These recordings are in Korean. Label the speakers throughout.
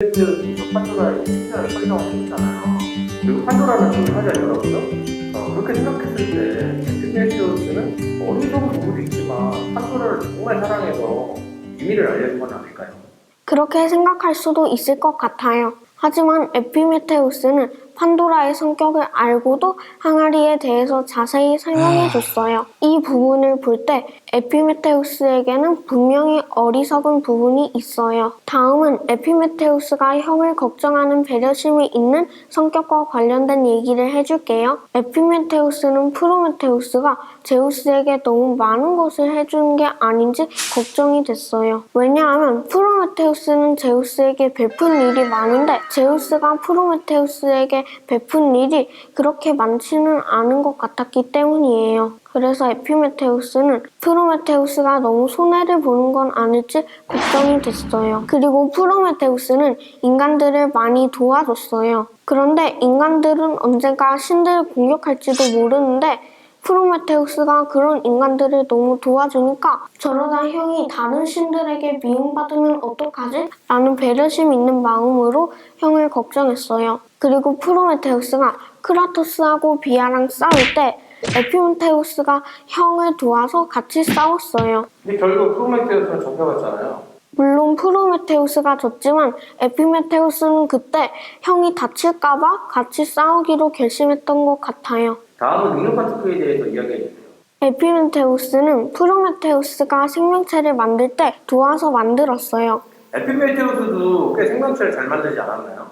Speaker 1: 에피메테우스도 판도라의 신전을 설정을 해줬잖아요. 그리고 판도라는 그 화자 열었죠. 어, 그렇게 생각했을 때 에피메테우스는 어리석은 부분도 있지만 판도라를 정말 사랑해서 비밀을 알려준 건 아닐까요?
Speaker 2: 그렇게 생각할 수도 있을 것 같아요. 하지만 에피메테우스는 판도라의 성격을 알고도 항아리에 대해서 자세히 설명해 줬어요. 이 부분을 볼 때 에피메테우스에게는 분명히 어리석은 부분이 있어요. 다음은 에피메테우스가 형을 걱정하는 배려심이 있는 성격과 관련된 얘기를 해줄게요. 에피메테우스는 프로메테우스가 제우스에게 너무 많은 것을 해주는 게 아닌지 걱정이 됐어요. 왜냐하면 프로메테우스는 제우스에게 베푼 일이 많은데 제우스가 프로메테우스에게 베푼 일이 그렇게 많지는 않은 것 같았기 때문이에요. 그래서 에피메테우스는 프로메테우스가 너무 손해를 보는 건 아닐지 걱정이 됐어요. 그리고 프로메테우스는 인간들을 많이 도와줬어요. 그런데 인간들은 언젠가 신들을 공격할지도 모르는데 프로메테우스가 그런 인간들을 너무 도와주니까 저러다 형이 다른 신들에게 미움받으면 어떡하지? 라는 배려심 있는 마음으로 형을 걱정했어요. 그리고 프로메테우스가 크라토스하고 비아랑 싸울 때 에피메테우스가 형을 도와서 같이 싸웠어요.
Speaker 1: 근데 결국 프로메테우스는 접혀갔잖아요.
Speaker 2: 물론 프로메테우스가 졌지만 에피메테우스는 그때 형이 다칠까봐 같이 싸우기로 결심했던 것 같아요.
Speaker 1: 다음은 능력파 특허에 대해서 이야기해 주세요.
Speaker 2: 에피메테우스는 프로메테우스가 생명체를 만들 때 도와서 만들었어요.
Speaker 1: 에피메테우스도 꽤 생명체를 잘 만들지 않았나요?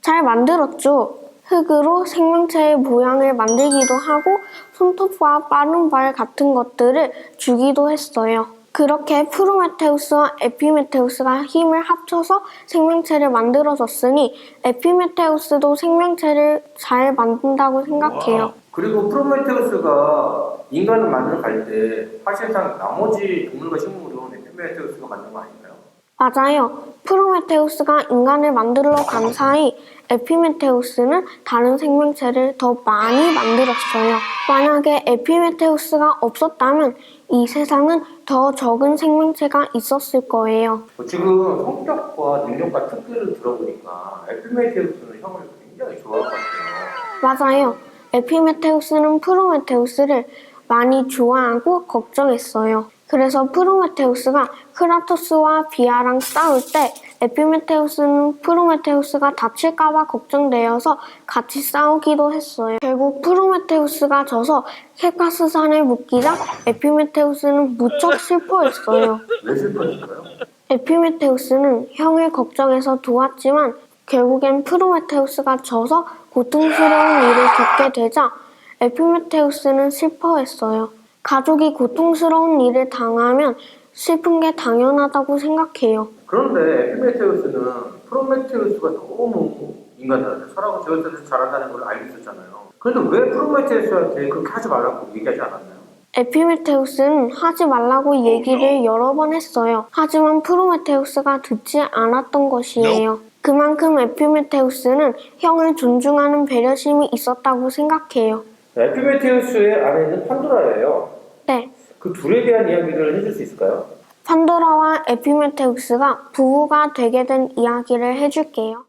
Speaker 2: 잘 만들었죠. 흙으로 생명체의 모양을 만들기도 하고 손톱과 빠른 발 같은 것들을 주기도 했어요. 그렇게 프로메테우스와 에피메테우스가 힘을 합쳐서 생명체를 만들어줬으니 에피메테우스도 생명체를 잘 만든다고 생각해요.
Speaker 1: 와. 그리고 프로메테우스가 인간을 만들어 갈 때 사실상 나머지 동물과 식물은 에피메테우스가 만든 거 아닌가요?
Speaker 2: 맞아요. 프로메테우스가 인간을 만들러 간 사이 에피메테우스는 다른 생명체를 더 많이 만들었어요. 만약에 에피메테우스가 없었다면 이 세상은 더 적은 생명체가 있었을 거예요.
Speaker 1: 어, 지금 성격과 능력과 특기를 들어보니까 에피메테우스는 형을 굉장히 좋아할 것 같아요.
Speaker 2: 맞아요. 에피메테우스는 프로메테우스를 많이 좋아하고 걱정했어요. 그래서 프로메테우스가 크라토스와 비아랑 싸울 때 에피메테우스는 프로메테우스가 다칠까봐 걱정되어서 같이 싸우기도 했어요. 결국 프로메테우스가 져서 캡카스산에 묶이자 에피메테우스는 무척 슬퍼했어요.
Speaker 1: 왜 슬퍼질까요?
Speaker 2: 에피메테우스는 형을 걱정해서 도왔지만 결국엔 프로메테우스가 져서 고통스러운 일을 겪게 되자 에피메테우스는 슬퍼했어요. 가족이 고통스러운 일을 당하면 슬픈 게 당연하다고 생각해요.
Speaker 1: 그런데 에피메테우스는 프로메테우스가 너무 인간들한테 설하고 제우스를 잘한다는 걸 알고 있었잖아요. 그런데 왜 프로메테우스한테 그렇게 하지 말라고 얘기하지 않았나요?
Speaker 2: 에피메테우스는 하지 말라고 얘기를 여러 번 했어요. 하지만 프로메테우스가 듣지 않았던 것이에요. 그만큼 에피메테우스는 형을 존중하는 배려심이 있었다고 생각해요.
Speaker 1: 에피메테우스의 아내는 판도라예요.
Speaker 2: 네.
Speaker 1: 그 둘에 대한 이야기를 해줄 수 있을까요?
Speaker 2: 판도라와 에피메테우스가 부부가 되게 된 이야기를 해줄게요.